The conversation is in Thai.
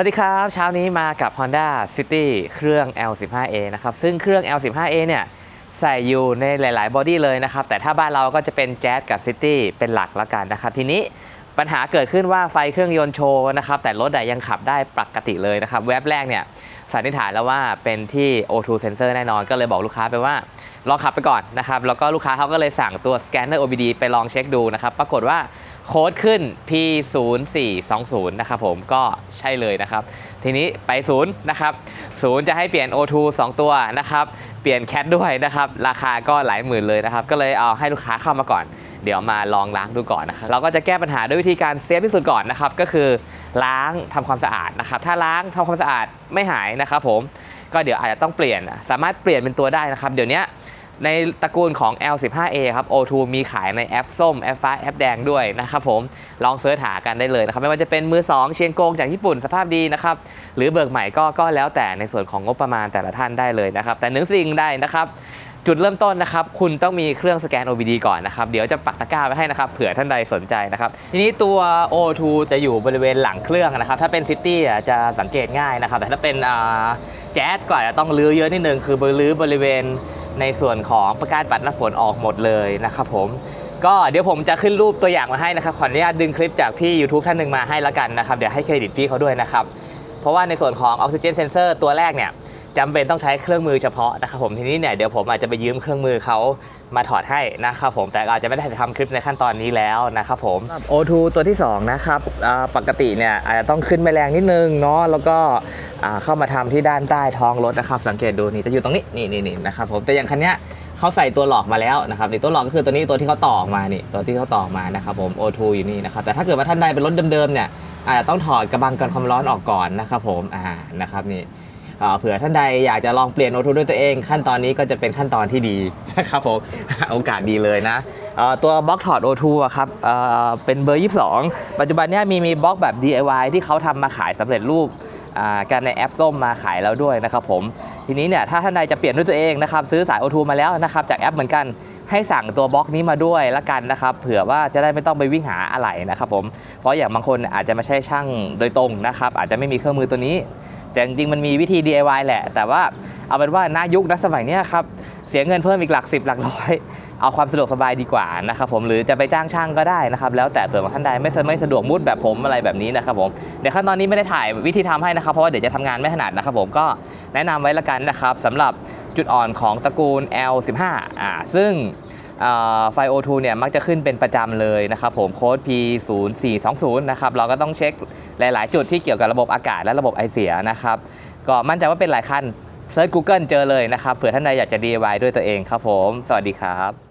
วัสดีครับ เช้านี้มากับ Honda City เครื่อง L15A นะครับ ซึ่งเครื่อง L15A เนี่ย ใส่อยู่ในหลาย ๆ บอดี้เลยนะครับ แต่ถ้าบ้านเราก็จะเป็นแจ๊สกับ City เป็นหลักแล้วกันนะครับ ทีนี้ปัญหาเกิดขึ้นว่าไฟเครื่องยนต์โชว์นะครับ แต่รถอะยังขับได้ปกติเลยนะครับ แว็บแรกเนี่ยสันนิษฐานแล้วว่าเป็นที่ O2 sensor แน่นอนก็เลยบอกลูกค้าไปว่าลองขับไปก่อนนะครับ แล้วก็ลูกค้าเขาก็เลยสั่งตัวสแกนเนอร์ OBD ไปลองเช็คดูนะครับ ปรากฏว่า โค้ดขึ้น P0420 นะครับผมก็ใช่เลยนะครับ ทีนี้ไปศูนย์นะครับศูนย์จะให้เปลี่ยน O2 2 ตัวนะครับ เปลี่ยนแคทด้วยนะครับ ราคาก็หลายหมื่นเลยนะครับ ก็เลยเอาให้ลูกค้าเข้ามาก่อน เดี๋ยวมาลองล้างดูก่อนนะครับเราก็จะแก้ปัญหาด้วยวิธีการเซฟที่สุดก่อนนะครับ ก็คือล้างทำความสะอาดนะครับ ถ้าล้างทำความสะอาดไม่หายนะครับผมก็เดี๋ยวอาจจะต้องเปลี่ยนสามารถเปลี่ยนเป็นตัวได้นะครับ เดี๋ยวนี้ ในตระกูลของ L15A ครับ O2 มีขายในแอปส้ม แอปฟ้า แอปแดงด้วยนะครับผม ลองเสิร์ชหากันได้เลยนะครับ ไม่ว่าจะเป็นมือ 2 เชียงโกงจากญี่ปุ่นสภาพดีนะครับ หรือเบิกใหม่ก็ก็แล้วแต่ในส่วนของงบประมาณแต่ละท่านได้เลยนะครับ แต่หนึ่งสิ่งได้นะครับจุดเริ่มต้นนะครับ คุณต้องมีเครื่องสแกน OBD ก่อนนะครับ เดี๋ยวจะปักตะกร้าไว้ให้นะครับ เผื่อท่านใดสนใจนะครับ ทีนี้ตัว O2 จะอยู่บริเวณหลังเครื่องนะครับ ถ้าเป็น City อะจะสังเกตง่ายนะครับ แต่ถ้าเป็นแจ๊สก็อาจจะต้องลื้อเยอะนิดนึง คือลื้อบริเวณ ในส่วนของประกาศบัตรน้ำฝนออกหมดเลยนะครับผมก็เดี๋ยวผมจะขึ้นรูปตัวอย่างมาให้นะครับขออนุญาตดึงคลิปจากพี่ YouTube ท่านหนึ่งมาให้แล้วกันนะครับเดี๋ยวให้เครดิตพี่เขาด้วยนะครับเพราะว่าในส่วนของออกซิเจนเซนเซอร์ตัวแรกเนี่ย จำเป็นต้องใช้เครื่องมือเฉพาะนะครับผมทีนี้เนี่ยเดี๋ยวผมอาจจะไปยืมเครื่องมือเขามาถอดให้นะครับผมแต่อาจจะไม่ได้ทำคลิปในขั้นตอนนี้แล้วนะครับผม O2 ตัวที่ 2 นะครับปกติเนี่ยอาจจะต้องขึ้นไปแรงนิดนึงเนาะแล้วก็เข้ามาทำที่ด้านใต้ท้องรถนะครับสังเกตดูนี่จะอยู่ตรงนี้นี่นี่นนะครับผมแต่อย่างคันเนี้ยเขาใส่ตัวหลอกมาแล้วนะครับนี่ตัวหลอกก็คือตัวนี้ตัวที่เขาต่อออกมานี่ตัวที่เขาต่อกมานะครับผม O2 อยู่นี่นะครับแต่ถ้าเกิดว่าท่านใดเป็นรถเดิมๆเนี่ยอาจจะต้องถอดกระบังกันความร้อนออกก่อนนะครับผมอ่านะครับนี่ เผื่อท่านใดอยากจะลองเปลี่ยนโอทูด้วยตัวเอง ขั้นตอนนี้ก็จะเป็นขั้นตอนที่ดีนะครับผมโอกาสดีเลยนะตัวบล็อกถอด O2 อะครับเป็นเบอร์ 22 ปัจจุบันนี้มีมีบล็อกแบบ DIY ที่เขาทำมาขายสำเร็จรูปอ่ากันในแอปส้มมาขายแล้วด้วยนะครับผม ทีนี้เนี่ยถ้าท่านใดจะเปลี่ยนด้วยตัวเองนะครับซื้อสาย O2 มาแล้วนะครับจากแอปเหมือนกันให้สั่งตัวบล็อกนี้มาด้วยละกันนะครับเผื่อว่าจะได้ไม่ต้องไปวิ่งหาอะไหล่นะครับผมเพราะอย่างบางคนอาจจะไม่ใช่ช่างโดยตรงนะครับอาจจะไม่มีเครื่องมือตัวนี้แต่จริงๆมันมีวิธี DIY แหละ แต่ว่าเอาเป็นว่าณยุคนัสมัยนี้ครับเสียเงินเพิ่มอีกหลักสิบหลักร้อยเอาความสะดวกสบายดีกว่านะครับผมหรือจะไปจ้างช่างก็ได้นะครับแล้วแต่เผื่อบางท่านใดไม่สะไม่สะดวกมุดแบบผมอะไรแบบนี้นะครับผมเดี๋ยวขั้นตอนนี้ไม่ได้ถ่ายวิธีทำให้นะครับเพราะว่าเดี๋ยวจะทำงานไม่ถนัดนะครับผมก็แนะนำไว้ละกันนะครับสำหรับจุดอ่อนของตระกูล L15 อ่าซึ่ง ไฟโอทูเนี่ยมักจะขึ้นเป็นประจำเลยนะครับผมโค้ด P0420 นะครับเราก็ต้องเช็คหลาย ๆ จุดที่เกี่ยวกับระบบอากาศและระบบไอเสียนะครับก็มั่นใจว่าเป็นหลายขั้นเซิร์ช Google เจอเลยนะครับเผื่อท่านใดอยากจะ DIY ด้วยตัวเองครับผม สวัสดีครับ